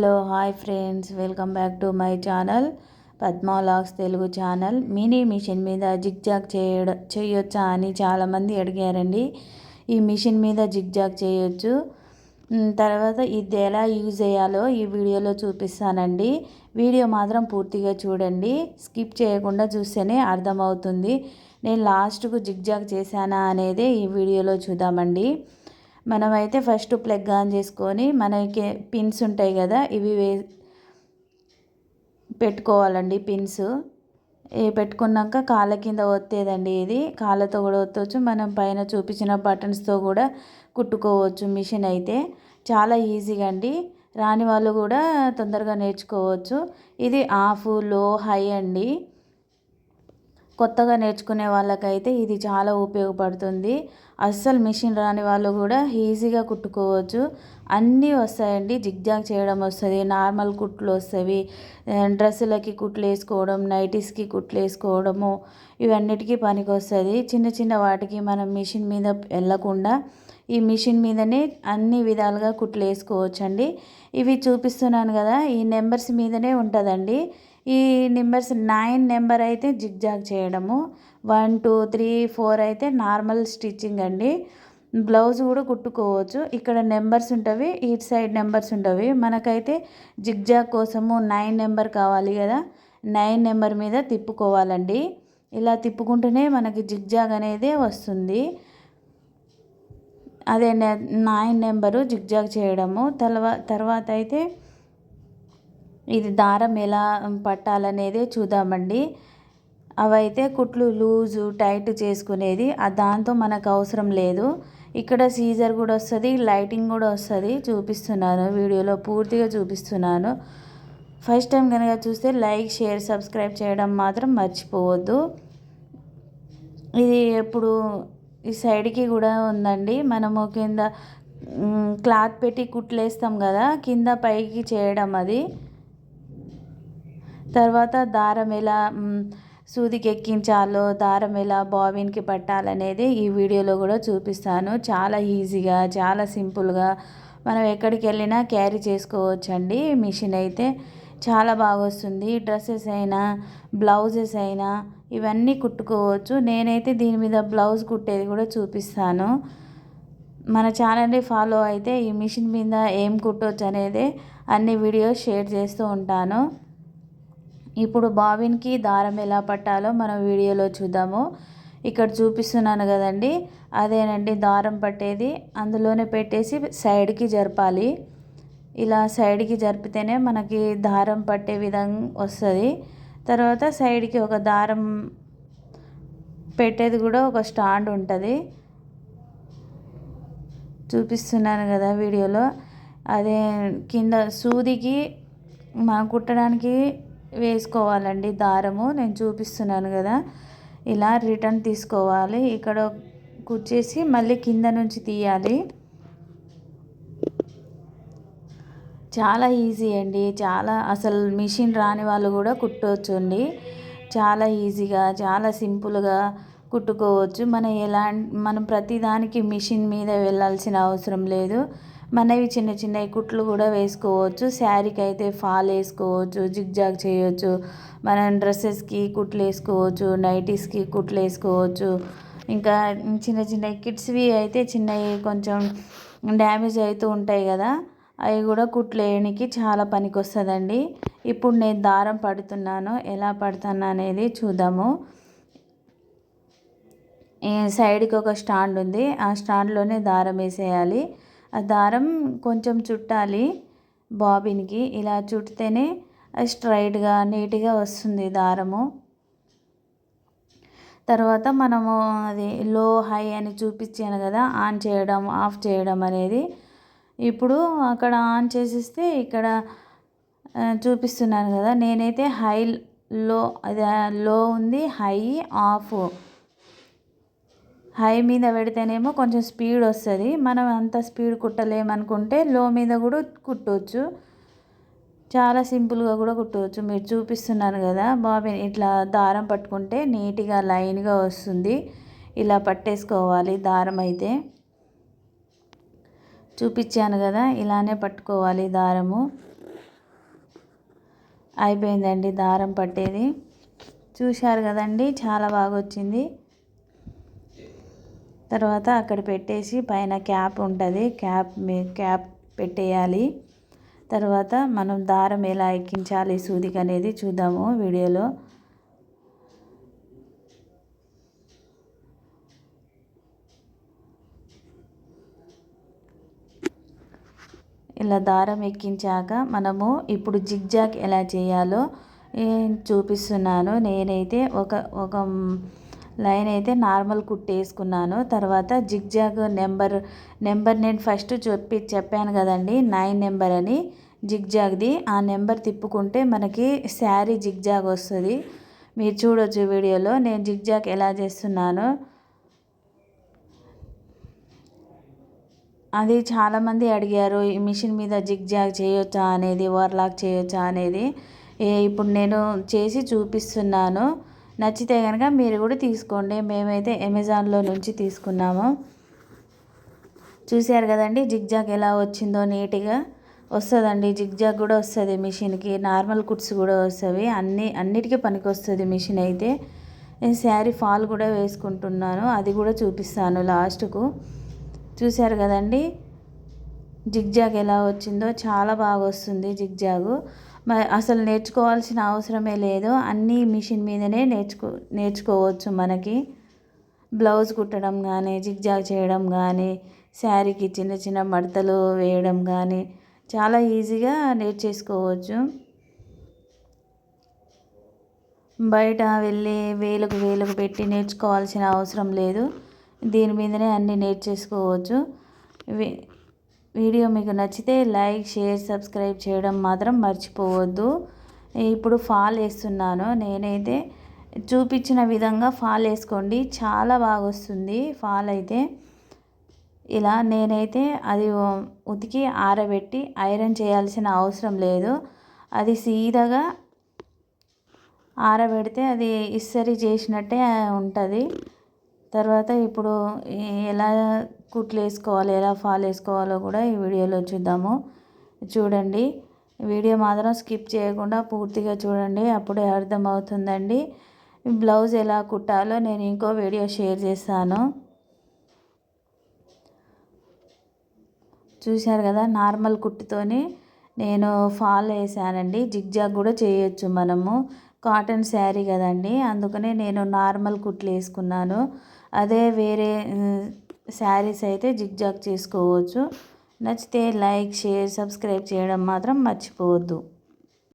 Hello hi friends. Welcome back to my channel Padma logs Telugu channel. Mini mission మీద zigzag చేయడం చేయొచ్చా అని చాలామంది అడిగారండి. ఈ మిషన్ మీద జిగ్జాగ్ చేయొచ్చు. తర్వాత ఇది ఎలా యూజ్ చేయాలో ఈ వీడియోలో చూపిస్తానండి. వీడియో మాత్రం పూర్తిగా చూడండి. స్కిప్ చేయకుండా చూస్తేనే అర్థమవుతుంది. నేను లాస్ట్కు జిగ్జాగ్ చేశానా అనేది ఈ వీడియోలో చూద్దామండి. మనమైతే ఫస్ట్ ప్లగ్ ఆన్ చేసుకొని మనకి పిన్స్ ఉంటాయి కదా ఇవి వే పెట్టుకోవాలండి పిన్స్. పెట్టుకున్నాక కాళ్ళ కింద ఒత్తేదండి ఇది. కాళ్ళతో కూడా ఒత్తవచ్చు మనం పైన చూపించిన బటన్స్తో కూడా కుట్టుకోవచ్చు మిషన్ అయితే. చాలా ఈజీగా అండి. రాని వాళ్ళు కూడా తొందరగా నేర్చుకోవచ్చు. ఇది ఆఫ్లో హై అండి. కొత్తగా నేర్చుకునే వాళ్ళకైతే ఇది చాలా ఉపయోగపడుతుంది. అస్సలు మిషన్ రాని వాళ్ళు కూడా ఈజీగా కుట్టుకోవచ్చు. అన్నీ వస్తాయండి. జిగ్జాగ్ చేయడం వస్తుంది నార్మల్ కుట్లు వస్తాయి డ్రెస్సులకి కుట్లు వేసుకోవడం నైటీస్కి కుట్లు వేసుకోవడము ఇవన్నిటికీ పనికి వస్తుంది చిన్న చిన్న వాటికి మనం మిషన్ మీద వెళ్ళకుండా ఈ మిషన్ మీదనే అన్ని విధాలుగా కుట్లు వేసుకోవచ్చండి. ఇవి చూపిస్తున్నాను కదా ఈ నెంబర్స్ మీదనే ఉంటుందండి. ఈ నెంబర్స్ నైన్ నెంబర్ అయితే జిగ్జాగ్ చేయడము. వన్ టూ త్రీ ఫోర్ అయితే నార్మల్ స్టిచ్చింగ్ అండి. బ్లౌజ్ కూడా కుట్టుకోవచ్చు. ఇక్కడ నెంబర్స్ ఉంటవి ఇటు సైడ్ నెంబర్స్ ఉంటవి. మనకైతే జిగ్జాగ్ కోసము నైన్ నెంబర్ కావాలి కదా. నైన్ నెంబర్ మీద తిప్పుకోవాలండి. ఇలా తిప్పుకుంటేనే మనకి జిగ్జాగ్ అనేది వస్తుంది. అదే నైన్ నెంబరు జిగ్జాగ్ చేయడము. తర్వా తర్వాత అయితే ఇది దారం ఎలా పట్టాలనేది చూద్దామండి. అవైతే కుట్లు లూజు టైట్ చేసుకునేది దాంతో మనకు అవసరం లేదు. ఇక్కడ సీజర్ కూడా వస్తుంది లైటింగ్ కూడా వస్తుంది చూపిస్తున్నాను వీడియోలో పూర్తిగా చూపిస్తున్నాను. ఫస్ట్ టైం కనుక చూస్తే లైక్ షేర్ సబ్స్క్రైబ్ చేయడం మాత్రం మర్చిపోవద్దు. ఇది ఎప్పుడు ఈ సైడ్కి కూడా ఉందండి. మనము కింద క్లాత్ పెట్టి కుట్లేస్తాం కదా కింద పైకి చేయడం అది. తర్వాత దారం ఎలా సూదికి ఎక్కించాలో దారం ఎలా బాబిన్కి పట్టాలనేది ఈ వీడియోలో కూడా చూపిస్తాను. చాలా ఈజీగా చాలా సింపుల్గా మనం ఎక్కడికి వెళ్ళినా క్యారీ చేసుకోవచ్చండి. మిషన్ అయితే చాలా బాగా వస్తుంది డ్రెస్సెస్ అయినా బ్లౌజెస్ అయినా ఇవన్నీ కుట్టుకోవచ్చు. నేనైతే దీని మీద బ్లౌజ్ కుట్టేది కూడా చూపిస్తాను. మన ఛానల్ని ఫాలో అయితే ఈ మిషన్ మీద ఏం కుట్టవచ్చు అనేది అన్ని వీడియోస్ షేర్ చేస్తూ ఉంటాను. ఇప్పుడు బాబిన్కి దారం ఎలా పట్టాలో మనం వీడియోలో చూద్దాము. ఇక్కడ చూపిస్తున్నాను కదండి. అదేనండి దారం పట్టేది. అందులోనే పెట్టేసి సైడ్కి జరపాలి. ఇలా సైడ్కి జరిపితేనే మనకి దారం పట్టే విధంగా వస్తుంది. తర్వాత సైడ్కి ఒక దారం పెట్టేది కూడా ఒక స్టాండ్ ఉంటుంది. చూపిస్తున్నాను కదా వీడియోలో. అదే కింద సూదికి మనం కుట్టడానికి వేసుకోవాలండి దారము. నేను చూపిస్తున్నాను కదా. ఇలా రిటర్న్ తీసుకోవాలి. ఇక్కడ కుచ్చేసి మళ్ళీ కింద నుంచి తీయాలి. చాలా ఈజీ అండి. చాలా అసలు మిషన్ రాని వాళ్ళు కూడా కుట్టవచ్చు అండి చాలా ఈజీగా చాలా సింపుల్గా కుట్టుకోవచ్చు. మనం ఎలా మనం ప్రతిదానికి మిషన్ మీద వెళ్ళాల్సిన అవసరం లేదు. మనవి చిన్న చిన్న కుట్లు కూడా వేసుకోవచ్చు. శారీకి అయితే ఫాల్ వేసుకోవచ్చు జిగ్జాగ్ చేయవచ్చు మనం డ్రెస్సెస్కి కుట్లు వేసుకోవచ్చు నైటీస్కి కుట్లు వేసుకోవచ్చు. ఇంకా చిన్న చిన్న కిడ్స్వి అయితే చిన్నవి కొంచెం డ్యామేజ్ అవుతూ ఉంటాయి కదా అవి కూడా కుట్లు వేయడానికి చాలా పనికి వస్తుందండి ఇప్పుడు నేను దారం పడుతున్నాను. ఎలా పడుతున్నా అనేది చూద్దాము. సైడ్కి ఒక స్టాండ్ ఉంది. ఆ స్టాండ్లోనే దారం వేసేయాలి. దారం కొంచెం చుట్టాలి బాబిన్కి. ఇలా చుట్టితేనే స్ట్రైట్గా నీట్గా వస్తుంది దారము. తర్వాత మనము అది లో హై అని చూపించాను కదా ఆన్ చేయడం ఆఫ్ చేయడం అనేది. ఇప్పుడు అక్కడ ఆన్ చేసేస్తే ఇక్కడ చూపిస్తున్నాను కదా నేనైతే హై లో అది లో ఉంది హై ఆఫ్. హై మీద పెడితేనేమో కొంచెం స్పీడ్ వస్తుంది. మనం అంత స్పీడ్ కుట్టలేమనుకుంటే లో మీద కూడా కుట్టవచ్చు చాలా సింపుల్గా కూడా కుట్టవచ్చు మీరు చూపిస్తున్నారు కదా బాబీ ఇట్లా దారం పట్టుకుంటే నీట్గా లైన్గా వస్తుంది. ఇలా పట్టేసుకోవాలి దారం అయితే. చూపించాను కదా ఇలానే పట్టుకోవాలి దారము. అయిపోయిందండి దారం పట్టేది. చూశారు కదండి చాలా బాగా వచ్చింది తర్వాత అక్కడ పెట్టేసి పైన క్యాప్ ఉంటుంది. క్యాప్ మీ క్యాప్ పెట్టేయాలి. తర్వాత మనం దారం ఎలా ఎక్కించాలి సూదికి అనేది చూద్దాము వీడియోలో. ఇలా దారం ఎక్కించాక మనము ఇప్పుడు జిగ్జాగ్ ఎలా చేయాలో చూపిస్తున్నాను నేనైతే ఒక ఒక లైన్ అయితే నార్మల్ కుట్టేసుకున్నాను తర్వాత జిగ్జాగ్ నెంబర్ నెంబర్ నేను ఫస్ట్ చెప్పి చెప్పాను కదండి నైన్ నెంబర్ అని జిగ్జాగ్ది ఆ నెంబర్ తిప్పుకుంటే మనకి శారీ జిగ్జాగ్ వస్తుంది. మీరు చూడొచ్చు వీడియోలో నేను జిగ్జాగ్ ఎలా చేస్తున్నాను. అది చాలామంది అడిగారు ఈ మిషన్ మీద జిగ్జాగ్ చేయొచ్చా అనేది ఓవర్లాక్ చేయొచ్చా అనేది. ఇప్పుడు నేను చేసి చూపిస్తున్నాను. నచ్చితే కనుక మీరు కూడా తీసుకోండి. మేమైతే అమెజాన్లో నుంచి తీసుకున్నాము. చూశారు కదండి జిగ్జాగ్ ఎలా వచ్చిందో నీట్గా. వస్తుందండి జిగ్జాగ్ కూడా వస్తుంది మిషన్కి. నార్మల్ కుట్స్ కూడా వస్తుంది అన్ని అన్నిటికీ పనికి వస్తుంది మిషన్ అయితే. నేను శారీ ఫాల్ కూడా వేసుకుంటున్నాను. అది కూడా చూపిస్తాను లాస్ట్కు. చూశారు కదండి జిగ్జాగ్ ఎలా వచ్చిందో. చాలా బాగా వస్తుంది జిగ్జాగు. అసలు నేర్చుకోవాల్సిన అవసరమే లేదు. అన్నీ మిషన్ మీదనే నేర్చుకో నేర్చుకోవచ్చు మనకి. బ్లౌజ్ కుట్టడం కానీ జిగ్జాగ్ చేయడం కానీ శారీకి చిన్న చిన్న మడతలు వేయడం కానీ చాలా ఈజీగా నేర్చేసుకోవచ్చు. బయట వెళ్ళి వేలకు వేలకు పెట్టి నేర్చుకోవాల్సిన అవసరం లేదు. దీని మీదనే అన్నీ నేర్చేసుకోవచ్చు. వీడియో మీకు నచ్చితే లైక్ షేర్ సబ్స్క్రైబ్ చేయడం మాత్రం మర్చిపోవద్దు. ఇప్పుడు ఫాల్ వేస్తున్నాను. నేనైతే చూపించిన విధంగా ఫాల్ వేసుకోండి. చాలా బాగా వస్తుంది ఫాల్ అయితే. ఇలా నేనైతే అది ఉతికి ఆరబెట్టి ఐరన్ చేయాల్సిన అవసరం లేదు. అది సీదాగా ఆరబెడితే అది ఇస్సరి చేసినట్టే ఉంటుంది. తర్వాత ఇప్పుడు ఎలా కుట్లు వేసుకోవాలి ఎలా ఫాల్ వేసుకోవాలో కూడా ఈ వీడియోలో చూద్దాము. చూడండి వీడియో మాత్రం స్కిప్ చేయకుండా పూర్తిగా చూడండి అప్పుడే అర్థమవుతుందండి. బ్లౌజ్ ఎలా కుట్టాలో నేను ఇంకో వీడియో షేర్ చేస్తాను. చూశారు కదా నార్మల్ కుట్టుతోని నేను ఫాల్ వేసానండి. జిగ్జాగ్ కూడా చేయొచ్చు మనము. కాటన్ శారీ కదండి అందుకనే నేను నార్మల్ కుట్లు వేసుకున్నాను. అదే వేరే శారీస్ అయితే జిగ్జాగ్ చేసుకోవచ్చు. నచ్చితే లైక్ షేర్ సబ్స్క్రైబ్ చేయడం మాత్రం మర్చిపోవద్దు.